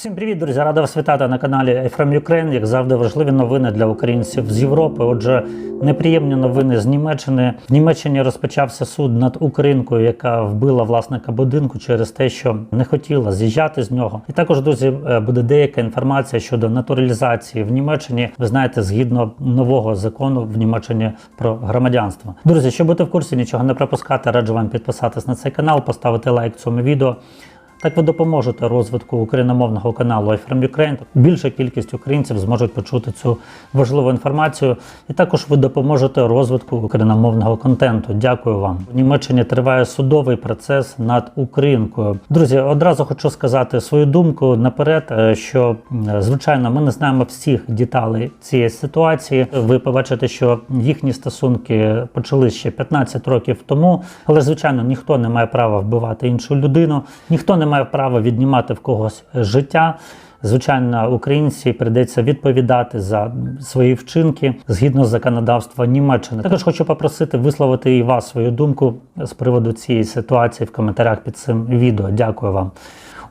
Всім привіт, друзі! Рада вас вітати на каналі iFrame Ukraine. Як завжди, важливі новини для українців з Європи. Отже, неприємні новини з Німеччини. В Німеччині розпочався суд над українкою, яка вбила власника будинку через те, що не хотіла з'їжджати з нього. І також, друзі, е, буде деяка інформація щодо натуралізації в Німеччині. Ви знаєте, згідно нового закону в Німеччині про громадянство. Друзі, щоб бути в курсі, нічого не пропускати, раджу вам підписатись на цей канал, поставити лайк цьому відео. Так ви допоможете розвитку україномовного каналу iFrame Ukraine. Більша кількість українців зможуть почути цю важливу інформацію, і також ви допоможете розвитку україномовного контенту. Дякую вам. В Німеччині триває судовий процес над українкою. Друзі, одразу хочу сказати свою думку наперед, е, що звичайно ми не знаємо всіх деталей цієї ситуації. Ви побачите, що їхні стосунки почали ще 15 років тому, але звичайно ніхто не має права вбивати іншу людину, ніхто не має права віднімати в когось життя. Звичайно, українці прийдеться відповідати за свої вчинки згідно законодавства Німеччини. Також хочу попросити висловити і вас свою думку з приводу цієї ситуації в коментарях під цим відео. Дякую вам.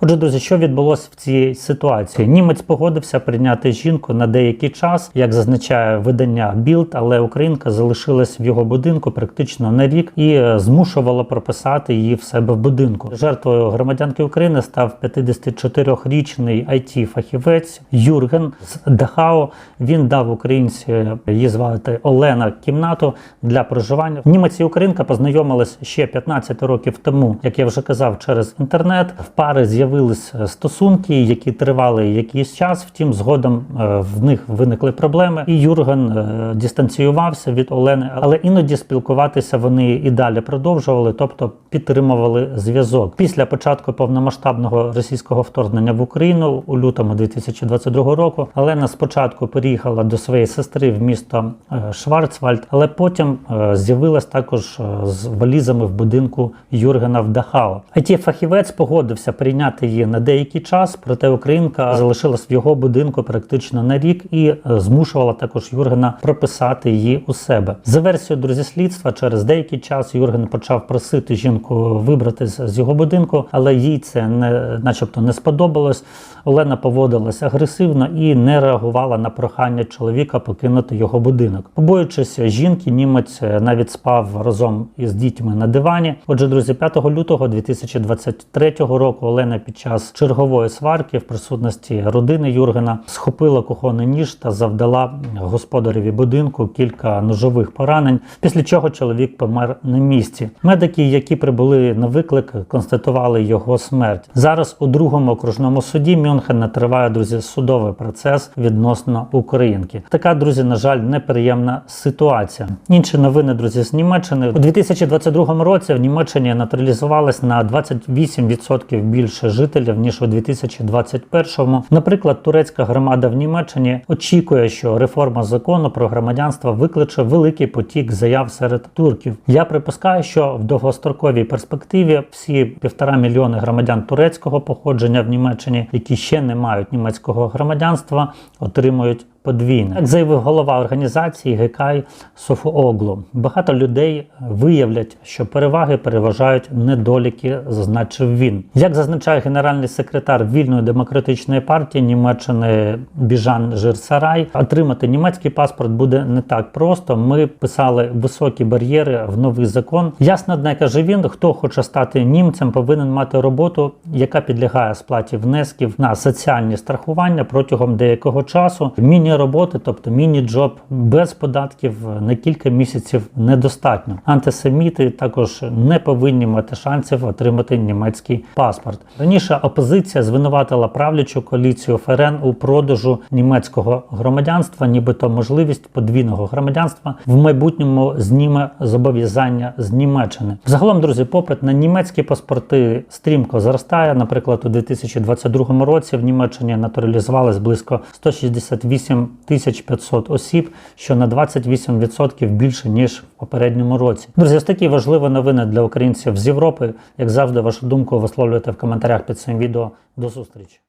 Отже, друзі, що відбулося в цій ситуації? Німець погодився прийняти жінку на деякий час, як зазначає видання Білд, але українка залишилась в його будинку практично на рік і е, змушувала прописати її в себе в будинку. Жертвою громадянки України став 54-річний it фахівець Юрген з Дахау. Він дав українці її звати Олена кімнату для проживання. Німець і українка познайомились ще 15 років тому, як я вже казав, через інтернет. В пари з'явились стосунки, які тривали якийсь час. Втім, згодом е, в них виникли проблеми, і Юрген е, дистанціювався від Олени, але іноді спілкуватися вони і далі продовжували, тобто підтримували зв'язок. Після початку повномасштабного російського вторгнення в Україну у лютому 2022 року Олена спочатку переїхала до своєї сестри в місто е, Шварцвальд, але потім е, з'явилась також е, з валізами в будинку Юргена в Дахау. it фахівець погодився прийняти її на деякий час, проте українка залишилась в його будинку практично на рік і змушувала також Юргена прописати її у себе. За версією друзі слідства, через деякий час Юрген почав просити жінку вибратися з його будинку, але їй це не, начебто, не сподобалось. Олена поводилася агресивно і не реагувала на прохання чоловіка покинути його будинок. Побоюючись жінки, німець навіть спав разом із дітьми на дивані. Отже, друзі, 5 лютого 2023 року Олена під час чергової сварки в присутності родини Юргена схопила кухонний ніж та завдала господареві будинку кілька ножових поранень. Після чого чоловік помер на місці. Медики, які прибули на виклик, констатували його смерть. Зараз у другому окружному суді Мюнхена триває друзі судовий процес відносно українки. Така, друзі, на жаль, неприємна ситуація. Інші новини, друзі, з Німеччини у 2022 році в Німеччині натуралізувалось на 28% більше жителів ніж у 2021. Наприклад, турецька громада в Німеччині очікує, що реформа закону про громадянство викличе великий потік заяв серед турків. Я припускаю, що в довгостроковій перспективі всі півтора мільйони громадян турецького походження в Німеччині, які ще не мають німецького громадянства, отримують подвійне. Як заявив голова організації Гекай Софооглу, багато людей виявлять, що переваги переважають недоліки, зазначив він. Як зазначає генеральний секретар вільної демократичної партії Німеччини Біжан Жирсарай, отримати німецький паспорт буде не так просто. Ми писали високі бар'єри в новий закон. Ясно, одне каже він, хто хоче стати німцем, повинен мати роботу, яка підлягає сплаті внесків на соціальні страхування протягом деякого часу. Міні роботи, тобто міні-джоб без податків на кілька місяців недостатньо. Антисеміти також не повинні мати шансів отримати німецький паспорт. Раніше опозиція звинуватила правлячу коаліцію ФРН у продажу німецького громадянства, нібито можливість подвійного громадянства в майбутньому зніме зобов'язання з Німеччини. Загалом, друзі, попит на німецькі паспорти стрімко зростає. Наприклад, у 2022 році в Німеччині натуралізувалось близько 168 500 осіб, що на 28% більше ніж в попередньому році. Друзі, ось такі важливі новини для українців з Європи. Як завжди, вашу думку висловлюєте в коментарях під цим відео. До зустрічі.